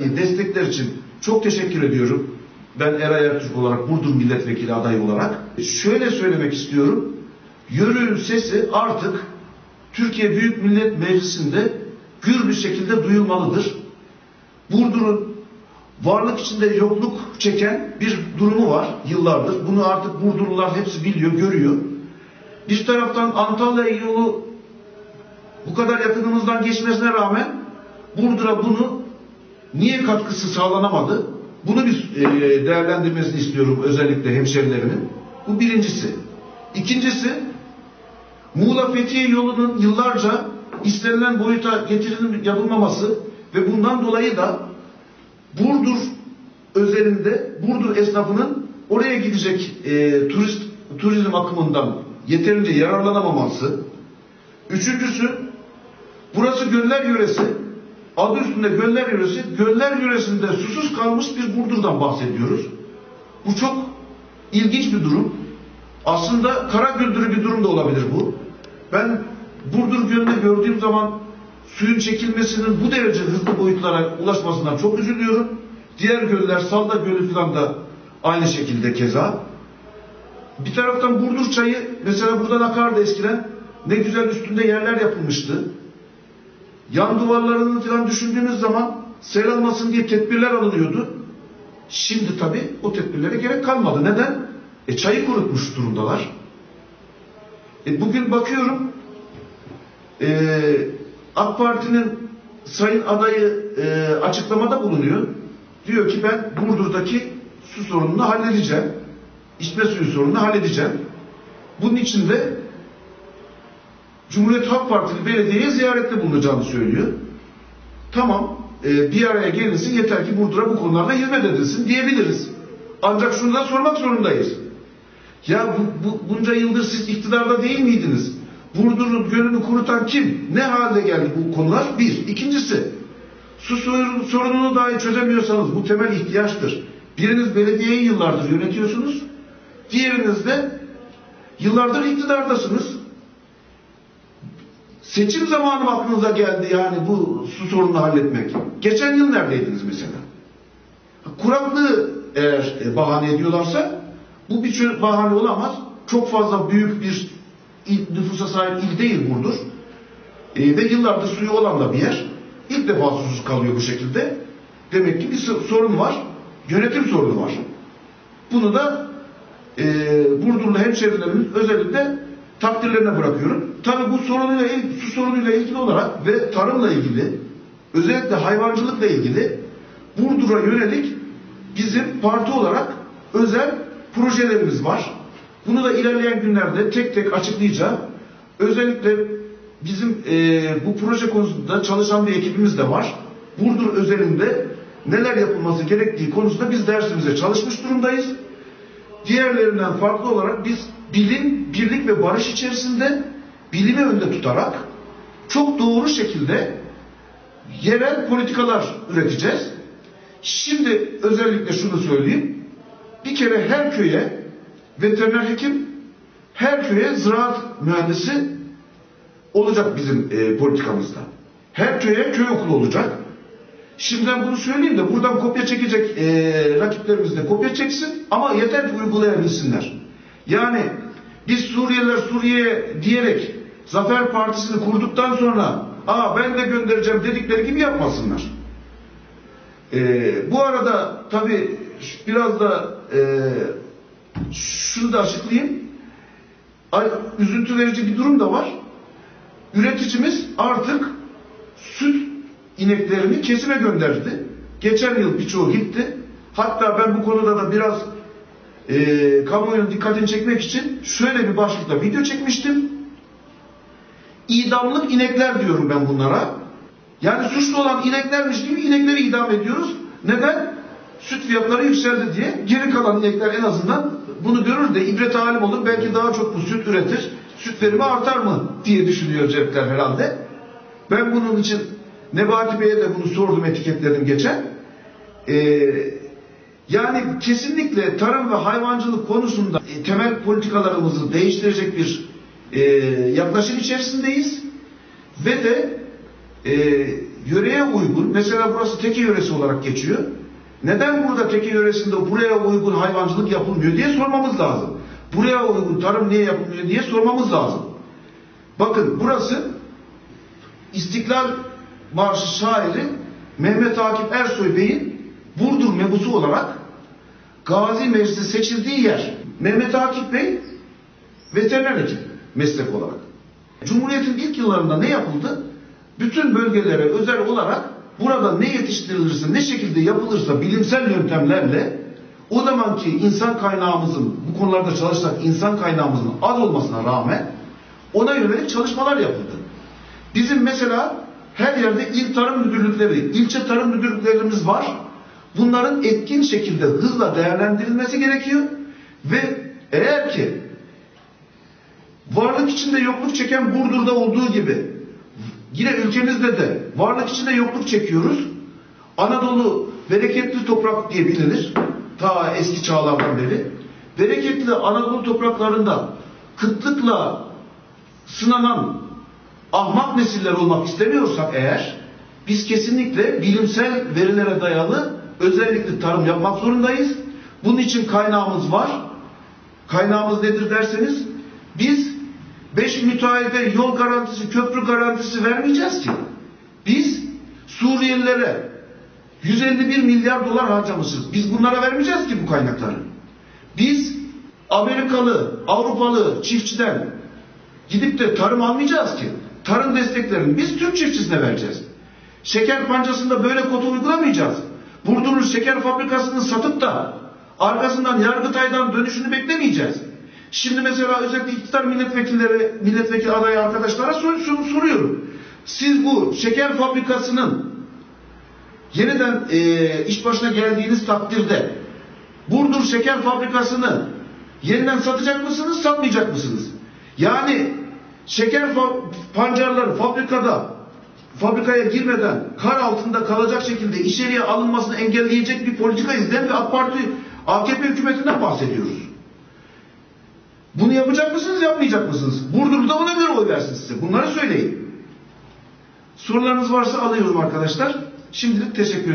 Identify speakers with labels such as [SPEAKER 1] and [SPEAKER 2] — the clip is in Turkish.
[SPEAKER 1] Destekler için çok teşekkür ediyorum. Ben Eray Ertürk olarak, Burdur Milletvekili adayı olarak. Şöyle söylemek istiyorum. Yörüğün sesi artık Türkiye Büyük Millet Meclisi'nde gür bir şekilde duyulmalıdır. Burdur'un varlık içinde yokluk çeken bir durumu var yıllardır. Bunu artık Burdurlular hepsi biliyor, görüyor. Bir taraftan Antalya yolu bu kadar yakınımızdan geçmesine rağmen Burdur'a bunu niye katkısı sağlanamadı? Bunu bir e, değerlendirmesini istiyorum özellikle hemşerilerimin. Bu birincisi. İkincisi Muğla Fethiye yolunun yıllarca istenilen boyuta getirilip yapılmaması ve bundan dolayı da Burdur özelinde Burdur esnafının oraya gidecek e, turist turizm akımından yeterince yararlanamaması. Üçüncüsü burası Göller Yöresi. Adı üstünde Göller Yöresi. Göller Yöresi'nde susuz kalmış bir Burdur'dan bahsediyoruz. Bu çok ilginç bir durum. Aslında kara güldürü bir durum da olabilir bu. Ben Burdur Gölü'nde gördüğüm zaman suyun çekilmesinin bu derece hızlı boyutlara ulaşmasından çok üzülüyorum. Diğer göller, Salda Gölü falan da aynı şekilde keza. Bir taraftan Burdur çayı mesela buradan akardı eskiden. Ne güzel üstünde yerler yapılmıştı. Yan duvarlarını falan düşündüğümüz zaman sel almasın diye tedbirler alınıyordu. Şimdi tabii o tedbirlere gerek kalmadı. Neden? E çayı kurutmuş durumdalar. E bugün bakıyorum e, AK Parti'nin sayın adayı e, açıklamada bulunuyor. Diyor ki ben Burdur'daki su sorununu halledeceğim. İçme suyu sorununu halledeceğim. Bunun için de Cumhuriyet Halk Partili belediyeye ziyarette bulunacağını söylüyor. Tamam e, bir araya gelinsin yeter ki Burdur'a bu konularda hizmet edilsin diyebiliriz. Ancak şunu da sormak zorundayız. Ya bu, bu, bunca yıldır siz iktidarda değil miydiniz? Burdur'un gölünü kurutan kim? Ne hale geldi bu konular? Bir. İkincisi, su sorun- sorununu dahi çözemiyorsanız bu temel ihtiyaçtır. Biriniz belediyeyi yıllardır yönetiyorsunuz. Diğeriniz de yıllardır iktidardasınız. Seçim zamanı mı aklınıza geldi yani bu su sorununu halletmek. Geçen yıl neredeydiniz mesela? Kuraklığı eğer e, bahane ediyorlarsa bu bir bahane olamaz. Çok fazla büyük bir il, nüfusa sahip il değil Burdur. E, ve yıllardır suyu olan da bir yer. İlk defa susuz kalıyor bu şekilde. Demek ki bir so- sorun var. Yönetim sorunu var. Bunu da e, Burdurlu hemşehrilerimin özellikle takdirlerine bırakıyorum. Tabi bu sorunuyla il- su sorunuyla ilgili olarak ve tarımla ilgili özellikle hayvancılıkla ilgili Burdur'a yönelik bizim parti olarak özel projelerimiz var. Bunu da ilerleyen günlerde tek tek açıklayacağım. Özellikle bizim e, bu proje konusunda çalışan bir ekibimiz de var. Burdur özelinde neler yapılması gerektiği konusunda biz dersimize çalışmış durumdayız. Diğerlerinden farklı olarak biz bilim, birlik ve barış içerisinde bilimi önde tutarak çok doğru şekilde yerel politikalar üreteceğiz. Şimdi özellikle şunu söyleyeyim. Bir kere her köye veteriner hekim, her köye ziraat mühendisi olacak bizim e, politikamızda. Her köye köy okulu olacak. Şimdiden bunu söyleyeyim de buradan kopya çekecek e, rakiplerimiz de kopya çeksin ama yeter ki uygulayabilsinler. Yani biz Suriyeliler Suriye'ye diyerek Zafer Partisi'ni kurduktan sonra aa ben de göndereceğim dedikleri gibi yapmasınlar. E, bu arada tabi biraz da e, şunu da açıklayayım. Ay, üzüntü verici bir durum da var. Üreticimiz artık süt ineklerini kesime gönderdi. Geçen yıl birçoğu gitti. Hatta ben bu konuda da biraz e, kamuoyunun dikkatini çekmek için şöyle bir başlıkla video çekmiştim. İdamlık inekler diyorum ben bunlara. Yani suçlu olan ineklermiş gibi inekleri idam ediyoruz. Neden? Süt fiyatları yükseldi diye. Geri kalan inekler en azından bunu görür de ibret alim olur. Belki daha çok bu süt üretir. Süt verimi artar mı diye düşünüyor cepler herhalde. Ben bunun için Nebati Bey'e de bunu sordum etiketledim geçen. Ee, yani kesinlikle tarım ve hayvancılık konusunda e, temel politikalarımızı değiştirecek bir e, yaklaşım içerisindeyiz. Ve de e, yöreye uygun, mesela burası Teke yöresi olarak geçiyor. Neden burada Teke yöresinde buraya uygun hayvancılık yapılmıyor diye sormamız lazım. Buraya uygun tarım niye yapılmıyor diye sormamız lazım. Bakın burası İstiklal Marşı şairi Mehmet Akif Ersoy Bey'in Burdur mebusu olarak Gazi Meclisi seçildiği yer. Mehmet Akif Bey veteriner hekim meslek olarak. Cumhuriyet'in ilk yıllarında ne yapıldı? Bütün bölgelere özel olarak burada ne yetiştirilirse, ne şekilde yapılırsa bilimsel yöntemlerle o zamanki insan kaynağımızın, bu konularda çalışan insan kaynağımızın az olmasına rağmen ona yönelik çalışmalar yapıldı. Bizim mesela her yerde il tarım müdürlükleri, ilçe tarım müdürlüklerimiz var. Bunların etkin şekilde hızla değerlendirilmesi gerekiyor ve eğer ki varlık içinde yokluk çeken Burdur'da olduğu gibi yine ülkemizde de varlık içinde yokluk çekiyoruz. Anadolu bereketli toprak diye bilinir. Ta eski çağlardan beri. Bereketli Anadolu topraklarında kıtlıkla sınanan ahmak nesiller olmak istemiyorsak eğer biz kesinlikle bilimsel verilere dayalı özellikle tarım yapmak zorundayız. Bunun için kaynağımız var. Kaynağımız nedir derseniz biz 5 müteahhide yol garantisi, köprü garantisi vermeyeceğiz ki. Biz Suriyelilere 151 milyar dolar harcamışız. Biz bunlara vermeyeceğiz ki bu kaynakları. Biz Amerikalı, Avrupalı çiftçiden gidip de tarım almayacağız ki. Tarım desteklerini biz Türk çiftçisine vereceğiz. Şeker pancasında böyle kota uygulamayacağız. Burdur'un şeker fabrikasını satıp da arkasından Yargıtay'dan dönüşünü beklemeyeceğiz. Şimdi mesela özellikle iktidar milletvekilleri, milletvekili adayı arkadaşlara sor- soruyorum. Siz bu şeker fabrikasının yeniden e, iş başına geldiğiniz takdirde Burdur Şeker Fabrikası'nı yeniden satacak mısınız, satmayacak mısınız? Yani şeker pancarları fabrikada fabrikaya girmeden kar altında kalacak şekilde içeriye alınmasını engelleyecek bir politika izleyen bir AK Parti AKP hükümetinden bahsediyoruz. Bunu yapacak mısınız, yapmayacak mısınız? Burdur'da ona göre oy versin size. Bunları söyleyin. Sorularınız varsa alıyorum arkadaşlar. Şimdilik teşekkür ederim.